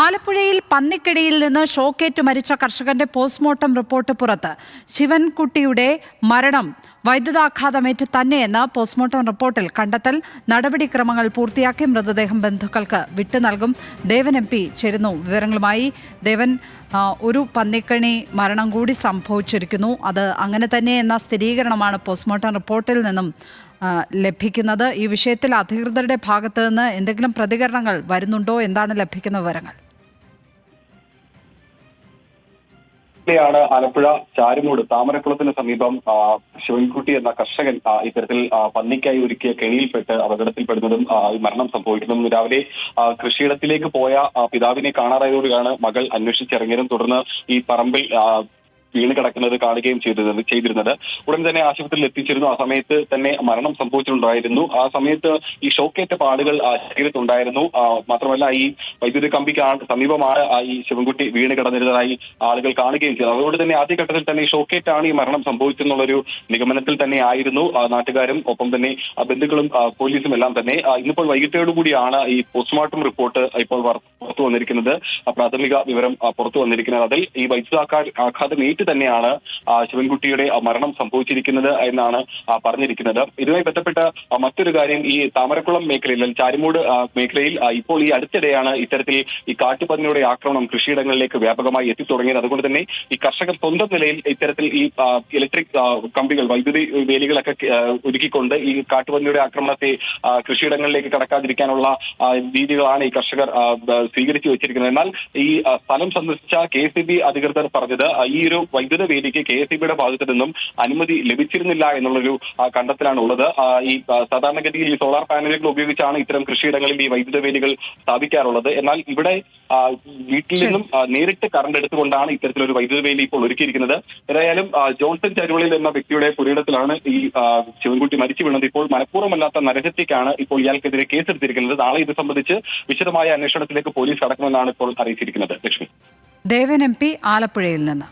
ആലപ്പുഴയിൽ പന്നിക്കിടിയിൽ നിന്ന് ഷോക്കേറ്റ് മരിച്ച കർഷകന്റെ പോസ്റ്റ്മോർട്ടം റിപ്പോർട്ട് പുറത്ത്. ശിവൻകുട്ടിയുടെ മരണം വൈദ്യുതാഘാതമേറ്റ് തന്നെയെന്ന് പോസ്റ്റ്മോർട്ടം റിപ്പോർട്ടിൽ കണ്ടെത്തൽ നടപടിക്രമങ്ങൾ പൂർത്തിയാക്കി മൃതദേഹം ബന്ധുക്കൾക്ക് വിട്ടു നൽകും. ദേവൻ എം പി ചേരുന്നു. വിവരങ്ങളുമായി ദേവൻ ഒരു പന്നിക്കണി മരണം കൂടി സംഭവിച്ചിരിക്കുന്നു. അത് അങ്ങനെ തന്നെയെന്ന സ്ഥിരീകരണമാണ് പോസ്റ്റ്മോർട്ടം റിപ്പോർട്ടിൽ നിന്നും ലഭിക്കുന്നത്. ഈ വിഷയത്തിൽ അധികൃതരുടെ ഭാഗത്ത് നിന്ന് എന്തെങ്കിലും പ്രതികരണങ്ങൾ വരുന്നുണ്ടോ? എന്താണ് ലഭിക്കുന്ന വിവരങ്ങൾ? ാണ് ആലപ്പുഴ. ചാരുമൂട് താമരക്കുളത്തിന് സമീപം ശിവൻകുട്ടി എന്ന കർഷകൻ ഇത്തരത്തിൽ പന്നിക്കായി ഒരുക്കിയ കെണിയിൽപ്പെട്ട് അപകടത്തിൽപ്പെടുന്നതും മരണം സംഭവിക്കുന്നതും രാവിലെ കൃഷിയിടത്തിലേക്ക് പോയ പിതാവിനെ കാണാറായതോടെയാണ് മകൾ അന്വേഷിച്ചിറങ്ങിയതും തുടർന്ന് ഈ പറമ്പിൽ വീണ് കിടക്കുന്നത് കാണുകയും ചെയ്തിരുന്നത് ചെയ്തിരുന്നത്. ഉടൻ തന്നെ ആശുപത്രിയിൽ എത്തിച്ചിരുന്നു. ആ സമയത്ത് തന്നെ മരണം സംഭവിച്ചിട്ടുണ്ടായിരുന്നു. ആ സമയത്ത് ഈ ഷോക്കേറ്റ പാടുകൾ ശരീരത്തുണ്ടായിരുന്നു മാത്രമല്ല ഈ വൈദ്യുതി കമ്പിക്ക് സമീപമാണ് ഈ ശിവൻകുട്ടി വീണ് കിടന്നിരുന്നതായി ആളുകൾ കാണുകയും ചെയ്തു. അതുകൊണ്ട് തന്നെ ആദ്യഘട്ടത്തിൽ തന്നെ ഷോക്കേറ്റാണ് ഈ മരണം സംഭവിച്ചെന്നുള്ളൊരു നിഗമനത്തിൽ തന്നെ ആയിരുന്നു. നാട്ടുകാരും ഒപ്പം തന്നെ ബന്ധുക്കളും പോലീസും എല്ലാം തന്നെ. ഇന്നിപ്പോൾ വൈകിട്ടോടുകൂടിയാണ് ഈ പോസ്റ്റ്മോർട്ടം റിപ്പോർട്ട് ഇപ്പോൾ പുറത്തു വന്നിരിക്കുന്നത്. പ്രാഥമിക വിവരം പുറത്തു വന്നിരിക്കുന്നത്. അതിൽ ഈ വൈദ്യുതാഘാ- ആഘാതം തന്നെയാണ് ശിവൻകുട്ടിയുടെ മരണം സംഭവിച്ചിരിക്കുന്നത് എന്നാണ് പറഞ്ഞിരിക്കുന്നത്. ഇതുമായി ബന്ധപ്പെട്ട മറ്റൊരു കാര്യം ഈ താമരക്കുളം മേഖലയിൽ ചാരിമൂട് മേഖലയിൽ ഇപ്പോൾ ഈ അടുത്തിടെയാണ് ഇത്തരത്തിൽ ഈ കാട്ടുപന്നിയുടെ ആക്രമണം കൃഷിയിടങ്ങളിലേക്ക് വ്യാപകമായി എത്തിത്തുടങ്ങിയത്. അതുകൊണ്ട് തന്നെ ഈ കർഷകർ സ്വന്തം നിലയിൽ ഇത്തരത്തിൽ ഈ ഇലക്ട്രിക് കമ്പികൾ വൈദ്യുതി വേലികളൊക്കെ ഒരുക്കിക്കൊണ്ട് ഈ കാട്ടുപന്നിയുടെ ആക്രമണത്തെ കൃഷിയിടങ്ങളിലേക്ക് കടക്കാതിരിക്കാനുള്ള രീതികളാണ് ഈ കർഷകർ സ്വീകരിച്ചു വെച്ചിരിക്കുന്നത്. എന്നാൽ ഈ സ്ഥലം സന്ദർശിച്ച കെ സി ബി അധികൃതർ പറഞ്ഞത് ഈ ഒരു വൈദ്യുത വേദിക്ക് കെ എസ് ബിയുടെ ഭാഗത്തു നിന്നും അനുമതി ലഭിച്ചിരുന്നില്ല എന്നുള്ളൊരു കണ്ടെത്തലാണ് ഉള്ളത് ഈ സാധാരണഗതിയിൽ ഈ സോളാർ പാനലുകൾ ഉപയോഗിച്ചാണ് ഇത്തരം കൃഷിയിടങ്ങളിൽ ഈ വൈദ്യുത വേദികൾ സ്ഥാപിക്കാറുള്ളത്. എന്നാൽ ഇവിടെ വീട്ടിൽ നിന്നും നേരിട്ട് കറണ്ട് എടുത്തുകൊണ്ടാണ് ഇത്തരത്തിലൊരു വൈദ്യുത വേലി ഇപ്പോൾ ഒരുക്കിയിരിക്കുന്നത്. ഏതായാലും ജോൺസൺ ചരുവളിൽ എന്ന വ്യക്തിയുടെ പുരയിടത്തിലാണ് ഈ ശിവൻകുട്ടി മരിച്ചു വീണത്. ഇപ്പോൾ മനഃപൂർവമല്ലാത്ത നരഹത്യക്കാണ് ഇപ്പോൾ ഇയാൾക്കെതിരെ കേസെടുത്തിരിക്കുന്നത്. നാളെ ഇത് സംബന്ധിച്ച് വിശദമായ അന്വേഷണത്തിലേക്ക് പോലീസ് കടക്കുമെന്നാണ് ഇപ്പോൾ അറിയിച്ചിരിക്കുന്നത്. ലക്ഷ്മി. ദേവൻ എം പി ആലപ്പുഴയിൽ നിന്ന്.